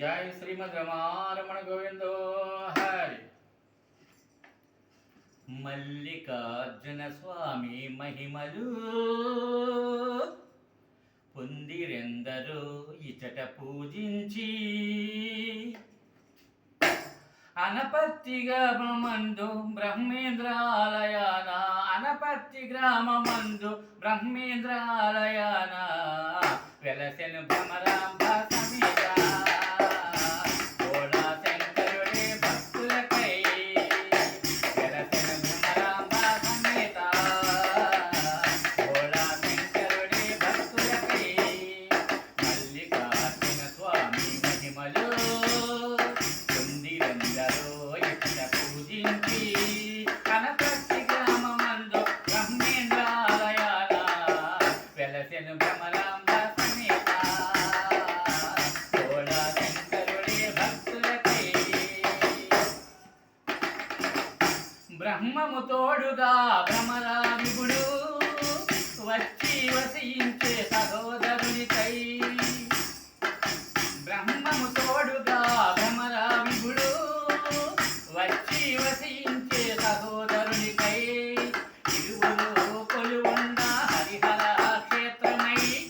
జై శ్రీమద్ రమారమణ గోవిందో హరి. మల్లికార్జున స్వామి మహిమలు పొందిరెందరో ఇచట పూజించి అనపత్తి గ్రామమందు బ్రహ్మేంద్రాలయాన అనపత్తి గ్రామమందు బ్రహ్మేంద్రాలయాన వెలసెను భ్రమరాంబ బ్రహ్మము తోడుగా భ్రమరామిగుడు వచ్చి వసించే సహోదరునికై. బ్రహ్మము తోడుగా భ్రమరామిగుడు వచ్చి వసించే సహోదరునికై. ఇరువురు కొలువున్న హరిహర క్షేత్రమై.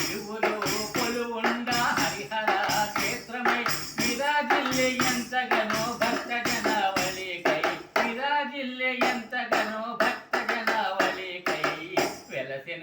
ఇరువురు కొలువుండ హరిహర క్షేత్రమై. విరాజిల్లే ఎంతగా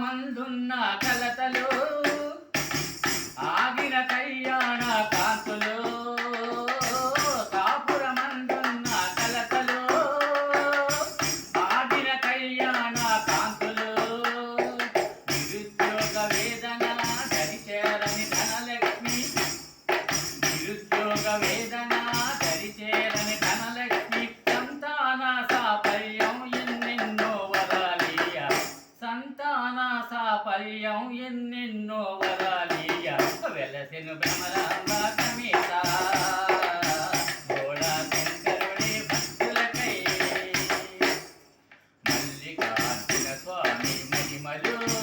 మందున్న కలతలు ఆగిన కళ్యాణ కాంతులు కాపురమందున్న కలతలు ఆగిన కళ్యాణ కాంతులు. నిరుద్యోగ వేదన సరిచేరని ధనలక్ష్మి నిరుద్యోగ వేదన ఎన్నెన్నో వరాలియ వెలసెను భ్రమరాంబ సమేత. గోళా శంకరుడే భక్తులకై. మల్లికార్జున స్వామి మహిమలో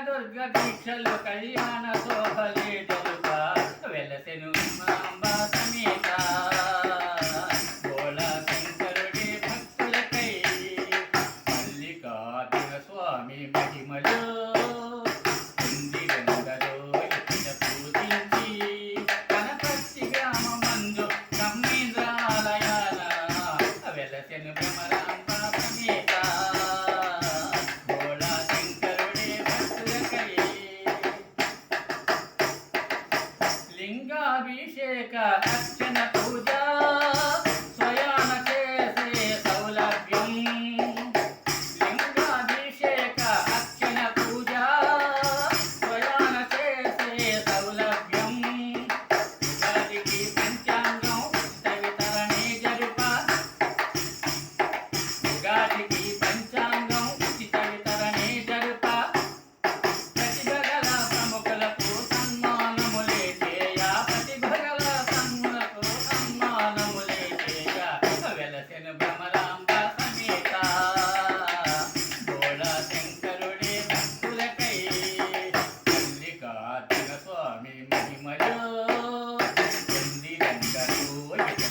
కనకదుర్గ దీక్షలు కళ్యాణ శోభలే జరుప వెలసెను సమేత. 美女，个谢。like it.